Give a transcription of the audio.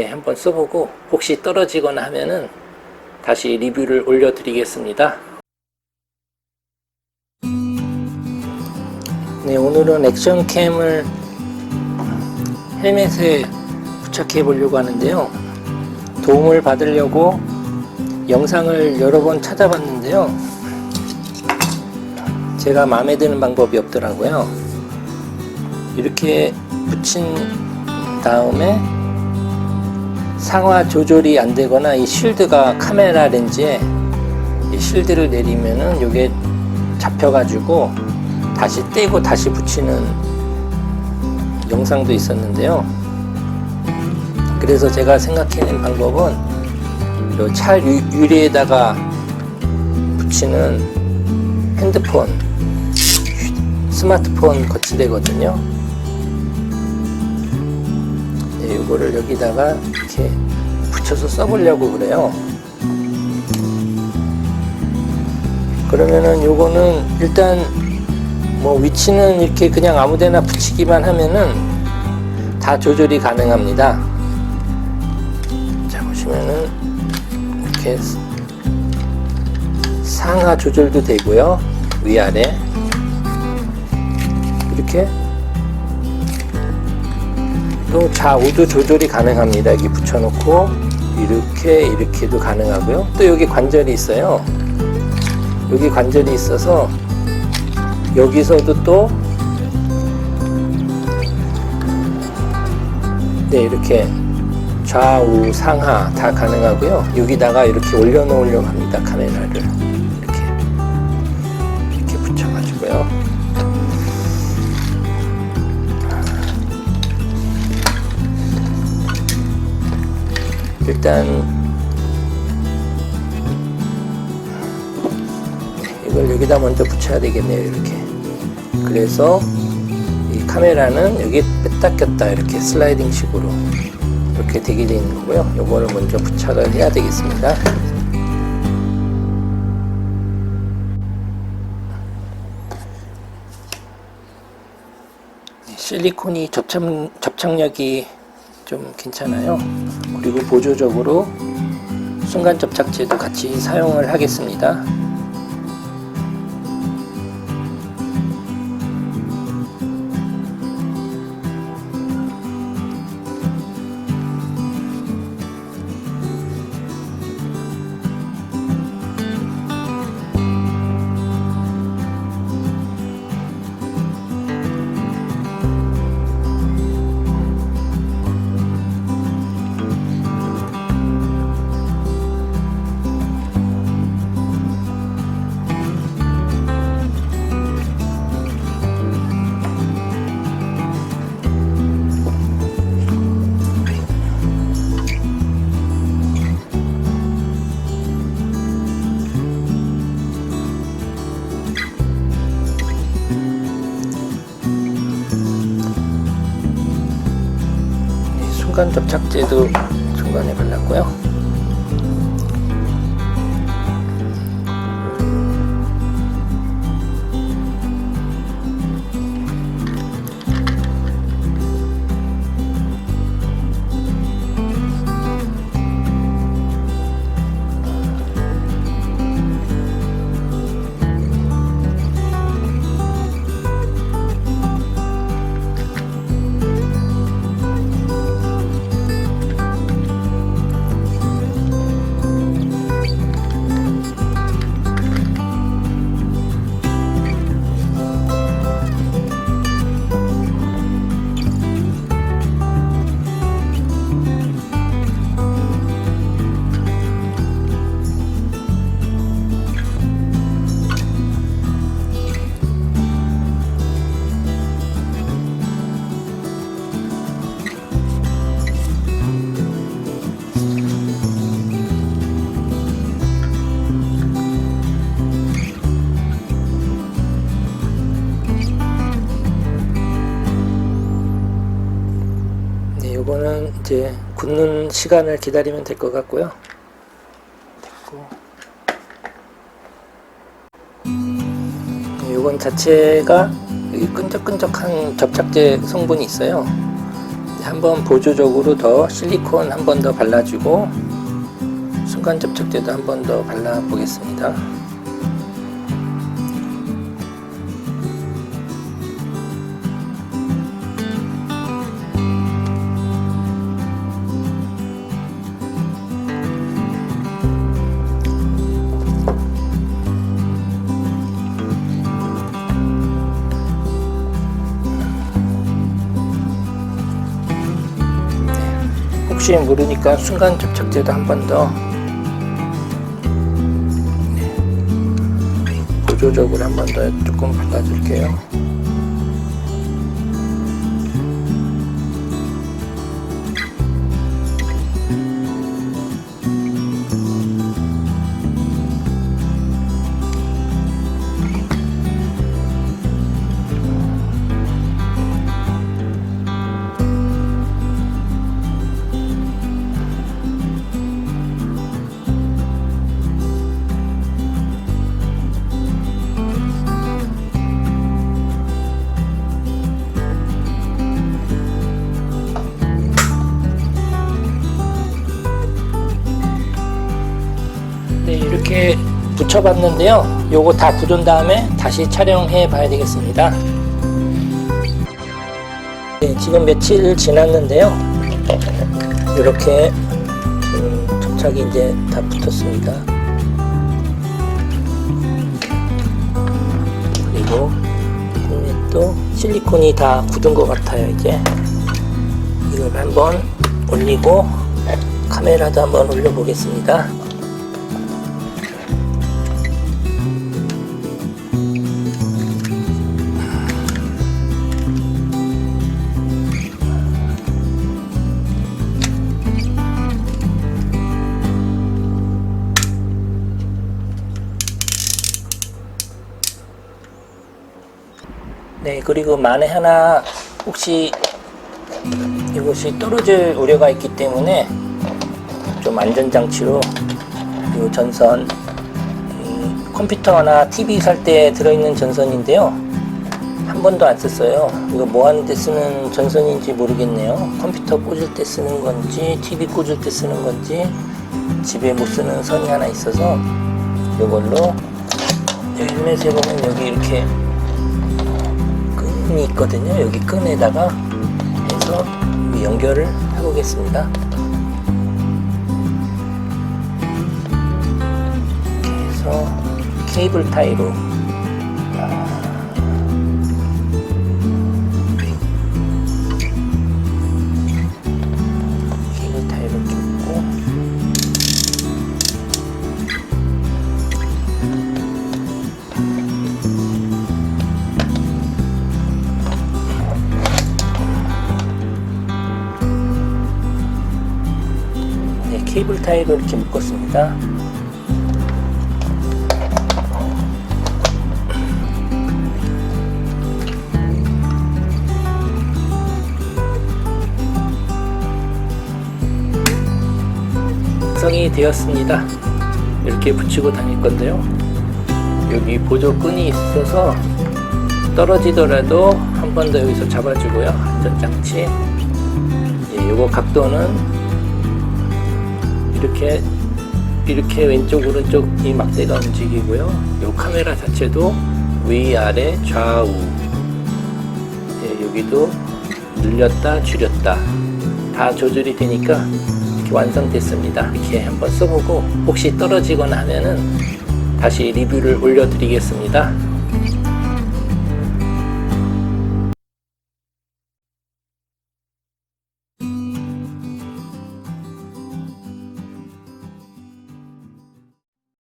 이렇게 한번 써보고 혹시 떨어지거나 하면은 다시 리뷰를 올려드리겠습니다. 네, 오늘은 액션캠을 헬멧에 부착해 보려고 하는데요. 도움을 받으려고 영상을 여러 번 찾아봤는데요. 제가 마음에 드는 방법이 없더라고요. 이렇게 붙인 다음에 상하 조절이 안 되거나 이 쉴드가 카메라 렌즈에 이 쉴드를 내리면은 이게 잡혀가지고 다시 떼고 다시 붙이는 영상도 있었는데요. 그래서 제가 생각해낸 방법은 이차 유- 유리에다가 붙이는 핸드폰, 스마트폰 거치대거든요. 이거를 여기다가 이렇게 붙여서 써보려고 그래요. 그러면은 요거는 일단 뭐 위치는 이렇게 그냥 아무데나 붙이기만 하면은 다 조절이 가능합니다. 자 보시면은 이렇게 상하 조절도 되고요 위아래 이렇게 또 좌우도 조절이 가능합니다 여기 붙여놓고 이렇게 이렇게도 가능하고요 또 여기 관절이 있어요 여기 관절이 있어서 여기서도 또 네, 이렇게 좌우 상하 다 가능하고요. 여기다가 이렇게 올려놓으려고 합니다. 카메라를 이렇게 이렇게 붙여가지고요. 일단 이걸 여기다 먼저 붙여야 되겠네요. 이렇게. 그래서 이 카메라는 여기 뺐다 꼈다 이렇게 슬라이딩 식으로 이렇게 되게 되어 있는 거고요. 요거를 먼저 부착을 해야 되겠습니다. 네, 실리콘이 접착, 접착력이 좀 괜찮아요. 그리고 보조적으로 순간 접착제도 같이 사용을 하겠습니다. 네, 순간 접착제도 중간에 발랐고요. 요거는 이제 굳는 시간을 기다리면 될 것 같고요. 됐고. 네, 요건 자체가 끈적끈적한 접착제 성분이 있어요. 한번 보조적으로 더 실리콘 한 번 더 발라주고 순간 접착제도 한 번 더 발라 보겠습니다. 혹시 모르니까 순간 접착제도 한 번 더 보조적으로 한 번 더 조금 발라줄게요. 붙여봤는데요. 요거 다 굳은 다음에 다시 촬영해 봐야 되겠습니다. 네, 지금 며칠 지났는데요. 이렇게 음, 접착이 이제 다 붙었습니다. 그리고 또 실리콘이 다 굳은 것 같아요. 이제 이걸 한번 올리고 카메라도 한번 올려 보겠습니다. 네, 그리고 만에 하나 혹시 이것이 떨어질 우려가 있기 때문에 좀 안전장치로 이 전선 이 컴퓨터나 TV 살 때 들어있는 전선인데요. 한 번도 안 썼어요. 이거 뭐 하는데 쓰는 전선인지 모르겠네요. 컴퓨터 꽂을 때 쓰는 건지 TV 꽂을 때 쓰는 건지 집에 못 쓰는 선이 하나 있어서 이걸로 일면에 보면 여기 이렇게 끈이 있거든요. 여기 끈에다가 해서 연결을 해보겠습니다. 이렇게 해서 케이블 타이로 케이블 타이로 이렇게 묶었습니다. 완성이 되었습니다. 이렇게 붙이고 다닐 건데요. 여기 보조 끈이 있어서 떨어지더라도 한 번 더 여기서 잡아주고요. 안전장치. 예, 요거 각도는 이렇게 이렇게 왼쪽 오른쪽 이 막대가 움직이고요. 요 카메라 자체도 위아래 좌우 예, 여기도 늘렸다 줄였다 다 조절이 되니까 이렇게 완성됐습니다. 이렇게 한번 써보고 혹시 떨어지거나 하면은 다시 리뷰를 올려드리겠습니다.